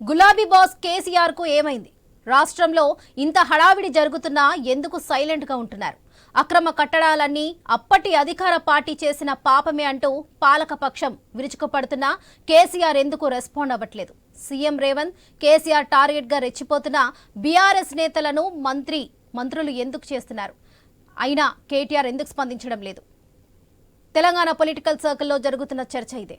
గులాబీ బాస్ కేసీఆర్కు ఏమైంది? రాష్ట్రంలో ఇంత హడావిడి జరుగుతున్నా ఎందుకు సైలెంట్గా ఉంటున్నారు? అక్రమ కట్టడాలన్నీ అప్పటి అధికార పార్టీ చేసిన పాపమే అంటూ పాలకపక్షం విరుచుకుపడుతున్నా కేసీఆర్ ఎందుకు రెస్పాండ్ అవ్వట్లేదు? సీఎం రేవంత్ కేసీఆర్ టార్గెట్గా రెచ్చిపోతున్న బీఆర్ఎస్ నేతలను మంత్రి మంత్రులు ఎందుకు చేస్తున్నారు? అయినా కేటీఆర్ ఎందుకు స్పందించడం లేదు? తెలంగాణ పొలిటికల్ సర్కిల్లో జరుగుతున్న చర్చ ఇదే.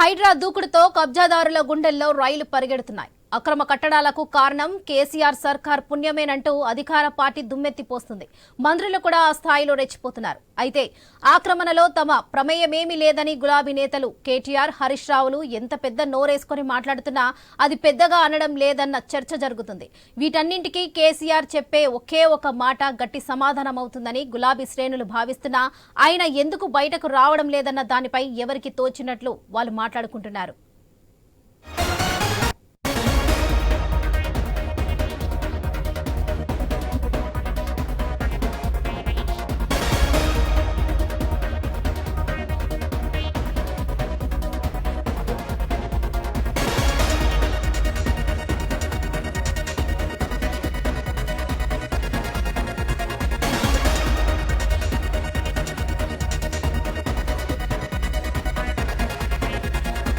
హైడ్రా దూకుడుతో కబ్జాదారుల గుండెల్లో రైలు పరిగెడుతున్నాయి. అక్రమ కట్టడాలకు కారణం కేసీఆర్ సర్కార్ పుణ్యమేనంటూ అధికార పార్టీ దుమ్మెత్తిపోస్తుంది మంత్రులు కూడా ఆ స్థాయిలో రెచ్చిపోతున్నారు. అయితే ఆక్రమణలో తమ ప్రమేయమేమీ లేదని గులాబీ నేతలు కేటీఆర్ హరీష్ రావులు ఎంత పెద్ద నోరేసుకొని మాట్లాడుతున్నా అది పెద్దగా అనడం లేదన్న చర్చ జరుగుతుంది. వీటన్నింటికీ కేసీఆర్ చెప్పే ఒకే ఒక మాట గట్టి సమాధానం అవుతుందని గులాబీ శ్రేణులు భావిస్తున్నా ఆయన ఎందుకు బయటకు రావడం లేదన్న దానిపై ఎవరికి తోచినట్లు వాళ్ళు మాట్లాడుకుంటున్నారు.